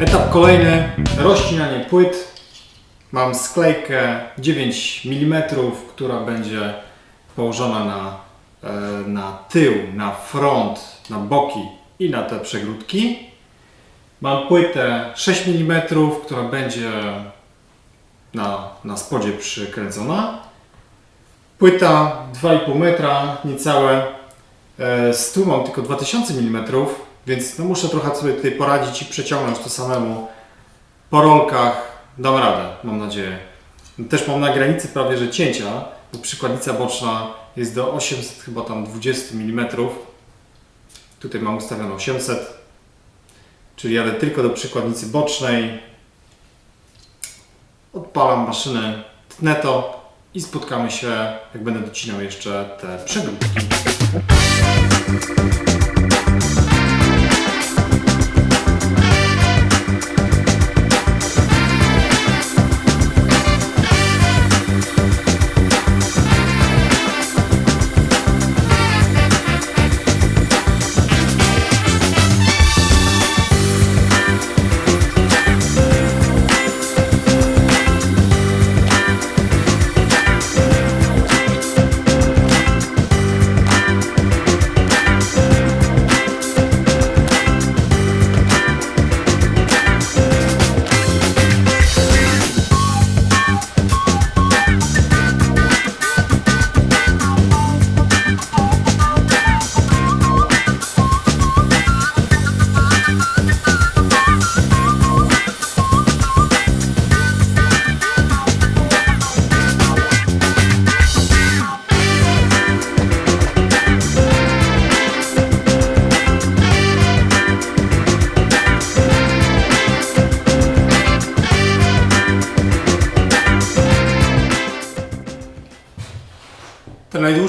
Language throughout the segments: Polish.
Etap kolejny, rozcinanie płyt. Mam sklejkę 9 mm, która będzie położona na, e, na tył, na front, na boki i na te przegródki. Mam płytę 6 mm, która będzie na, na spodzie przykręcona. Płyta 2,5 metra, niecałe. E, Z tu mam tylko 2000 mm, więc no muszę trochę sobie tutaj poradzić i przeciągnąć to samemu. Po rolkach dam radę, mam nadzieję. Też mam na granicy prawie że cięcia, bo przykładnica boczna jest do 800 chyba tam 20 mm. Tutaj mam ustawione 800. Czyli jadę tylko do przykładnicy bocznej. Odpalam maszynę, tnę to i spotkamy się, jak będę docinał jeszcze te przegródki.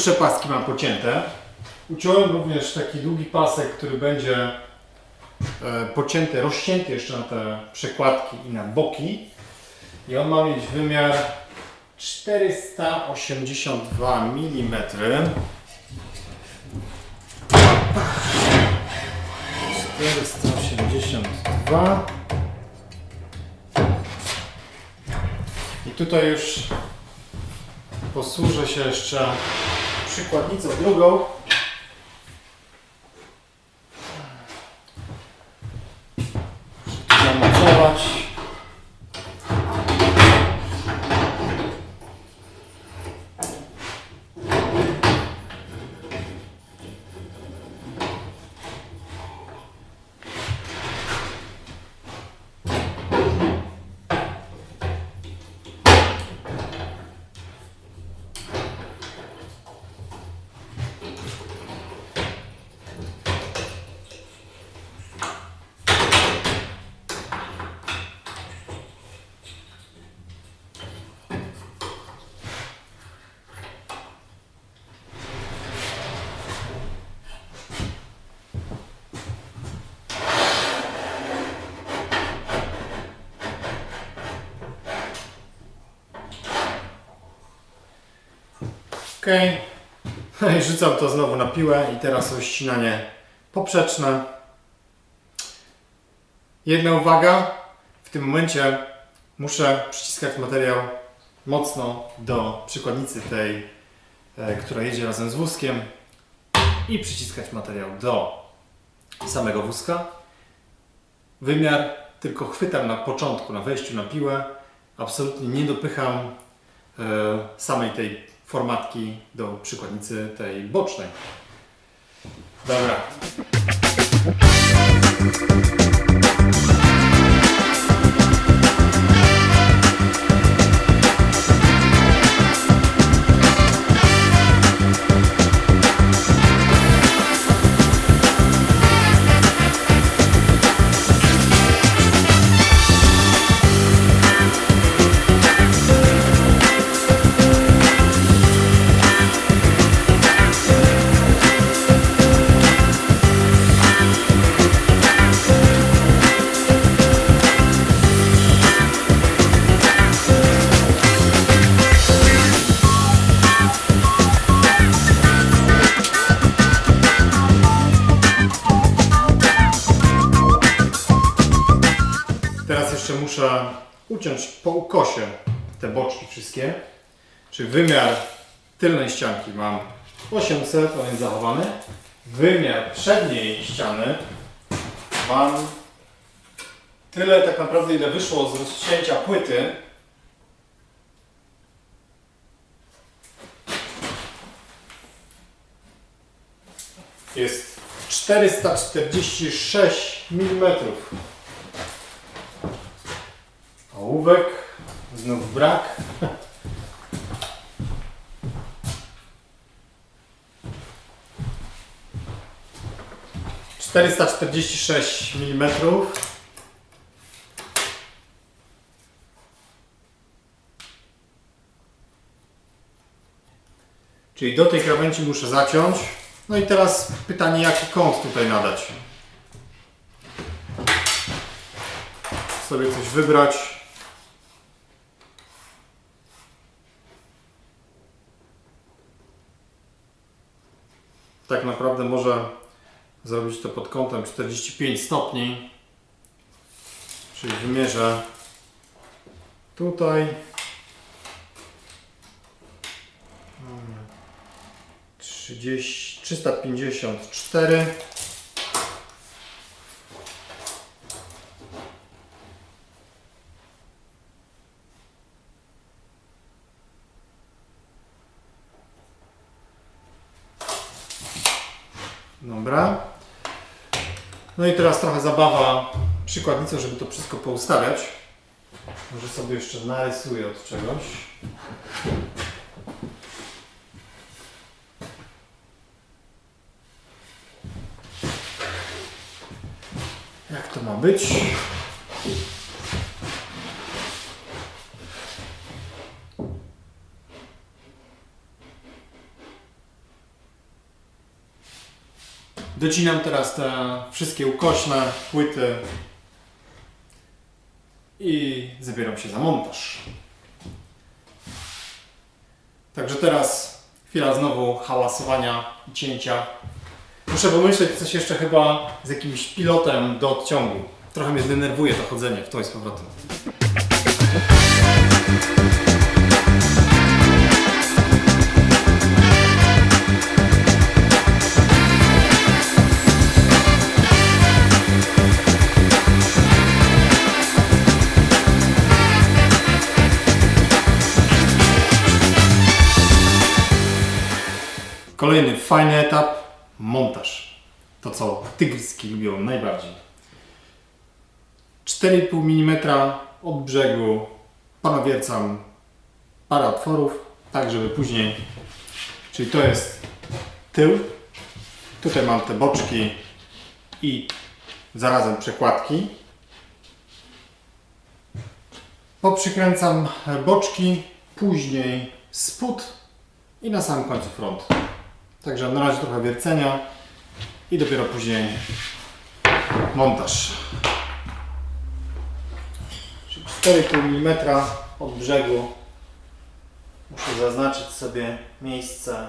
Te najdłuższe paski mam pocięte. Uciąłem również taki długi pasek, który będzie e, pocięty, rozcięty jeszcze na te przekładki i na boki. I on ma mieć wymiar 482 mm. Czterysta osiemdziesiąt dwa. I tutaj już posłużę się jeszcze przykładnicą drugą. Muszę tu zamocować. Okej. No i rzucam to znowu na piłę i teraz rozcinanie poprzeczne. Jedna uwaga. W tym momencie muszę przyciskać materiał mocno do przykładnicy tej, e, która jedzie razem z wózkiem i przyciskać materiał do samego wózka. Wymiar tylko chwytam na początku, na wejściu na piłę. Absolutnie nie dopycham e, samej tej formatki do przykładnicy tej bocznej. Dobra. Muszę uciąć po ukosie te boczki wszystkie. Czyli wymiar tylnej ścianki mam 800, on jest zachowany. Wymiar przedniej ściany mam tyle tak naprawdę ile wyszło z rozcięcia płyty. Jest 446 mm. Ołówek, znów brak. Czterysta czterdzieści sześć milimetrów. Czyli do tej krawędzi muszę zaciąć. No i teraz pytanie, jaki kąt tutaj nadać. Sobie coś wybrać. Tak naprawdę może zrobić to pod kątem 45 stopni. Czyli wymierzę tutaj. 30, 354. Dobra. No i teraz trochę zabawa przykładnicą, żeby to wszystko poustawiać. Może sobie jeszcze narysuję od czegoś. Jak to ma być? Docinam teraz te wszystkie ukośne płyty i zabieram się za montaż. Także teraz chwila znowu hałasowania i cięcia. Muszę pomyśleć coś jeszcze chyba z jakimś pilotem do odciągu. Trochę mnie denerwuje to chodzenie w to i z powrotem. Fajny etap montaż. To co tygryski lubią najbardziej. 4,5 mm od brzegu panawiercam parę otworów, tak żeby później, czyli to jest tył, tutaj mam te boczki i zarazem przekładki. Poprzykręcam boczki, później spód i na samym końcu front. Także na razie trochę wiercenia i dopiero później montaż. Czyli 4,5 mm od brzegu. Muszę zaznaczyć sobie miejsce.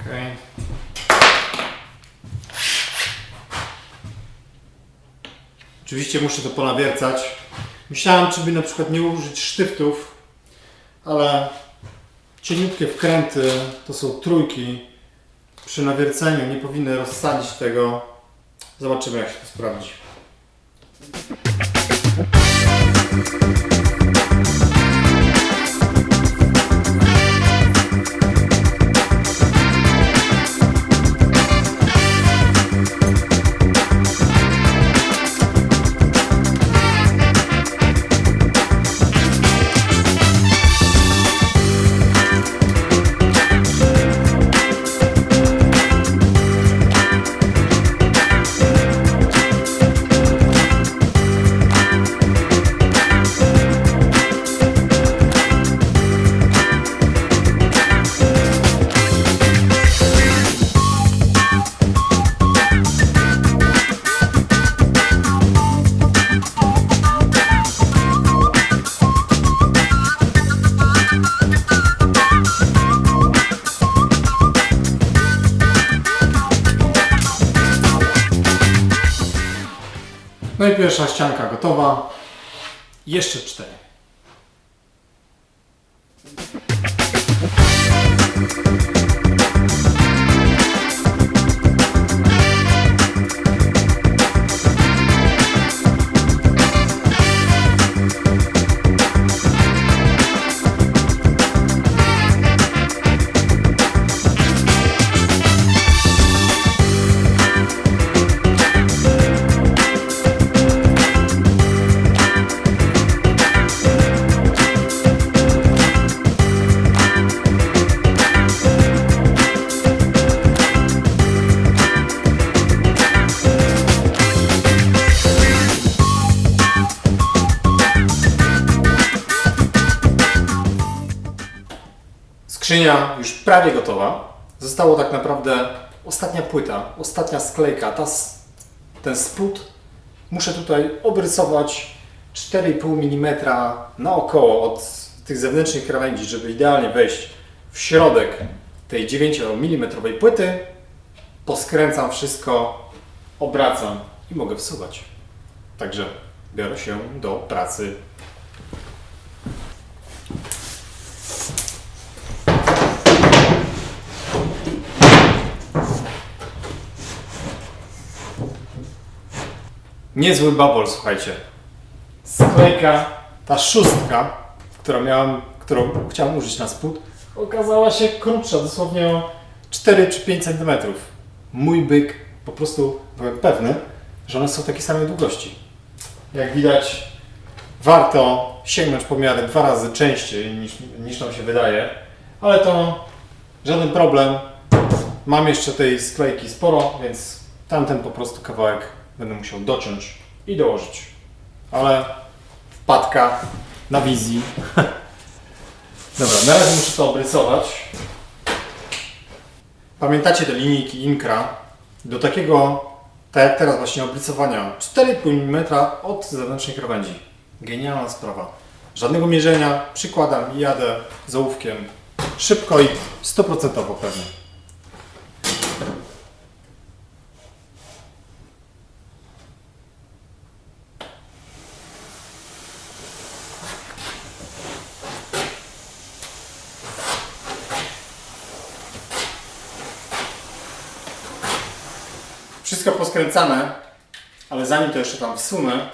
Okay. Oczywiście muszę to ponawiercać. Myślałem, czy by na przykład nie użyć sztyftów, ale cieniutkie wkręty to są trójki. Przy nawierceniu nie powinny rozsadzić tego. Zobaczymy, jak się to sprawdzi. Pierwsza ścianka gotowa. Jeszcze cztery. Skrzynia już prawie gotowa. Zostało tak naprawdę ostatnia płyta, ostatnia sklejka. Ta, ten spód muszę tutaj obrysować 4,5 mm naokoło od tych zewnętrznych krawędzi, żeby idealnie wejść w środek tej 9 mm płyty. Poskręcam wszystko, obracam i mogę wsuwać. Także biorę się do pracy Niezły babol, słuchajcie. Sklejka, ta szóstka, która miałam, którą chciałem użyć na spód, okazała się krótsza, dosłownie o 4 czy 5 cm. Mój byk, po prostu byłem pewny, że one są takiej samej długości. Jak widać, warto sięgnąć po miarę dwa razy częściej niż, niż nam się wydaje, ale to żaden problem. Mam jeszcze tej sklejki sporo, więc tamten po prostu kawałek będę musiał dociąć i dołożyć. Ale wpadka na wizji. Dobra, na razie muszę to obrysować. Pamiętacie te linijki Inkra? Do takiego, tak jak teraz właśnie obrysowania, 4,5 mm od zewnętrznej krawędzi. Genialna sprawa. Żadnego mierzenia, przykładam i jadę z ołówkiem. Szybko i 100% pewnie. Poskręcane, ale zanim to jeszcze tam wsunę,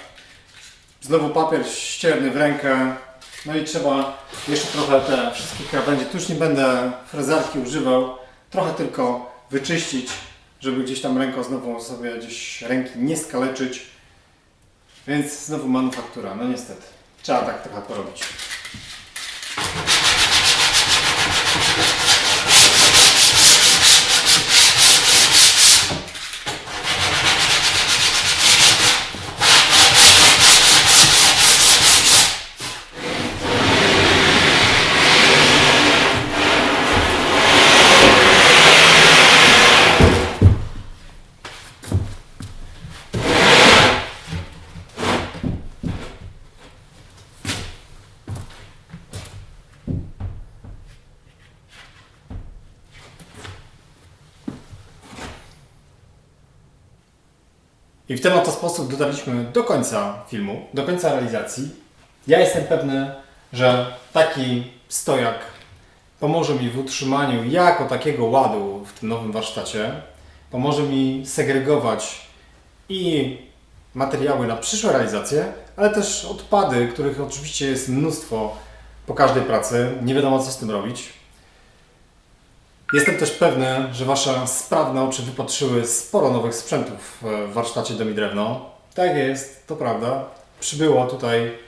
znowu papier ścierny w rękę, no i trzeba jeszcze trochę te wszystkie krawędzie, tu już nie będę frezarki używał, trochę tylko wyczyścić, żeby gdzieś tam ręką znowu sobie gdzieś ręki nie skaleczyć. Więc znowu manufaktura, no niestety. Trzeba tak trochę porobić. I w ten oto sposób dotarliśmy do końca filmu, do końca realizacji. Ja jestem pewny, że taki stojak pomoże mi w utrzymaniu jako takiego ładu w tym nowym warsztacie. Pomoże mi segregować i materiały na przyszłe realizacje, ale też odpady, których oczywiście jest mnóstwo po każdej pracy. Nie wiadomo co z tym robić. Jestem też pewny, że Wasze sprawne oczy wypatrzyły sporo nowych sprzętów e, w warsztacie Dom i Drewno. Tak jest, to prawda. Przybyło tutaj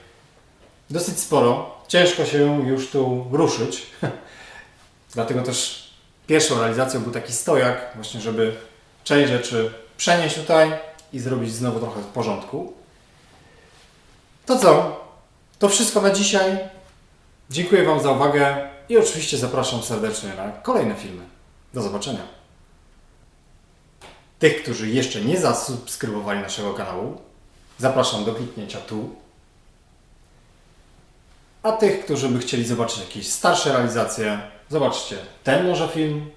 dosyć sporo. Ciężko się już tu ruszyć. Dlatego też pierwszą realizacją był taki stojak, właśnie żeby część rzeczy przenieść tutaj i zrobić znowu trochę porządku. To co? To wszystko na dzisiaj. Dziękuję Wam za uwagę i oczywiście zapraszam serdecznie na kolejne filmy. Do zobaczenia. Tych, którzy jeszcze nie zasubskrybowali naszego kanału, zapraszam do kliknięcia tu. A tych, którzy by chcieli zobaczyć jakieś starsze realizacje, zobaczcie ten może film,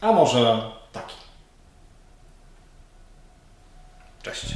a może taki. Cześć.